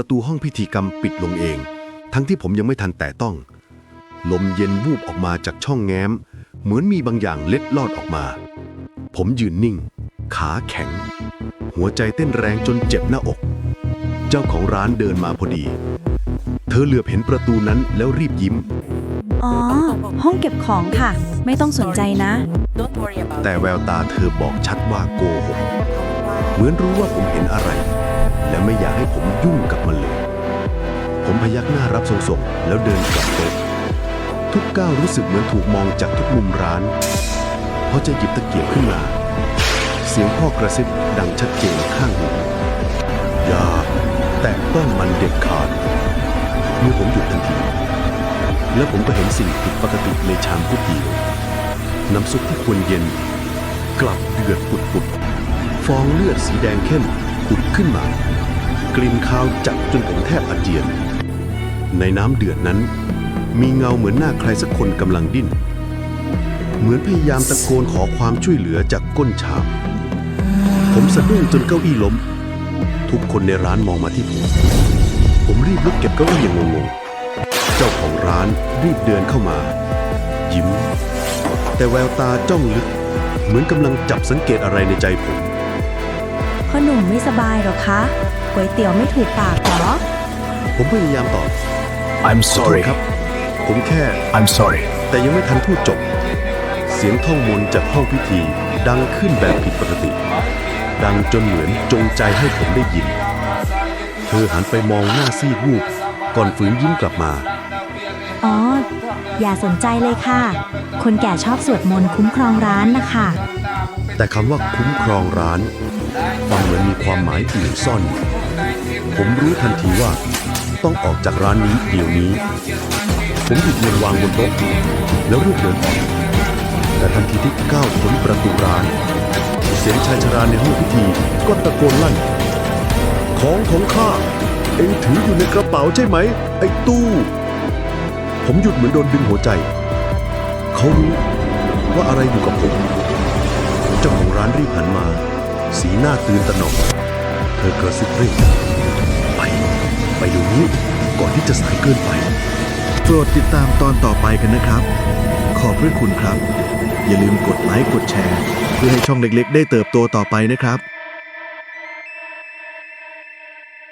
ประตูห้องพิธีกรรมปิดลงเอง ทั้งที่ผมยังไม่ทันแต่ต้อง ลมเย็นวูบออกมาจากช่องแง้ม เหมือนมีบางอย่างเล็ดลอดออกมา ผมยืนนิ่ง ขาแข็ง หัวใจเต้นแรงจนเจ็บหน้าอก เจ้าของร้านเดินมาพอดี เธอเหลือบเห็นประตูนั้นแล้วรีบยิ้ม อ๋อ ห้องเก็บของค่ะ ไม่ต้องสนใจนะ Don't worry about แต่แววตาเธอบอกชัดว่าโกหก เหมือนรู้ว่าผมเห็นอะไร และไม่อยากให้ผมยุ่งกับมันเลย ผมพยักหน้ารับส่งๆแล้วเดินกลับโต๊ะทุกก้าวรู้สึกเหมือนถูกมองจากทุกมุมร้านพอจะหยิบตะเกียบขึ้นมา เสียงพ่อกระซิบดังชัดเจนข้างหูอย่าแตะต้องมันเด็ดขาดเมื่อผมหยุดทันที แล้วผมก็เห็นสิ่งผิดปกติในชามก๋วยเตี๋ยวน้ำซุปที่ควรเย็น กลับเดือดปุดๆฟองเลือดสีแดงเข้ม ผุดขึ้นมา กลิ่นคาวจับจนผมแทบอาเจียน ในน้ำเดือดนั้น มีเงาเหมือนหน้าใครสักคนกำลังดิ้น เหมือนพยายามตะโกนขอความช่วยเหลือจากก้นชาม ผมสะดุ้งจนเก้าอี้ล้ม ทุกคนในร้านมองมาที่ผม ผมรีบลุกเก็บเก้าอี้อย่างงงๆ เจ้าของร้านรีบเดินเข้ามา ยิ้ม แต่แววตาจ้องลึก เหมือนกำลังจับสังเกตอะไรในใจผม พ่อหนุ่มไม่สบายหรอคะก๋วยเตี๋ยวไม่ถูกปากเหรอ ผมพยายามตอบ I'm ขอโทษ sorry. ครับ ผมแค่ I'm sorry. แต่ยังไม่ทันพูดจบ เสียงท่องมนต์จากห้องพิธีดังขึ้นแบบผิดปกติ ดังจนเหมือนจงใจให้ผมได้ยิน เธอหันไปมองหน้าซีดวูบก่อนฝืนยิ้มกลับมาอ๋อ อย่าสนใจเลยค่ะ คนแก่ชอบสวดมนต์คุ้มครองร้านนะคะ แต่คำว่าคุ้มครองร้านฟังเหมือนมีความหมายอื่นซ่อน ผมรู้ทันทีว่า ต้องออกจากร้านนี้เดี๋ยวนี้ ผมหยิบเงินวางบนโต๊ะแล้วรีบเดินออก แต่ทันทีที่ก้าวพ้นประตูร้าน เสียงชายชราในห้องพิธีก็ตะโกนลั่น ของของข้า เอ็งถืออยู่ในกระเป๋าใช่ไหม ไอ้ตู้ ผมหยุดเหมือนโดนดึงหัวใจ เขารู้ว่าอะไรอยู่กับผม จ้าของร้านรีบหันมา สีหน้าตื่นตระหนก เธอกระซิบเร่งไป ไปเดี๋ยวนี้ก่อนที่จะสายเกินไป โปรดติดตามตอนต่อไปกันนะครับ ขอบพระคุณครับ อย่าลืมกดไลค์กดแชร์ เพื่อให้ช่องเล็กๆ ได้เติบโตต่อไปนะครับ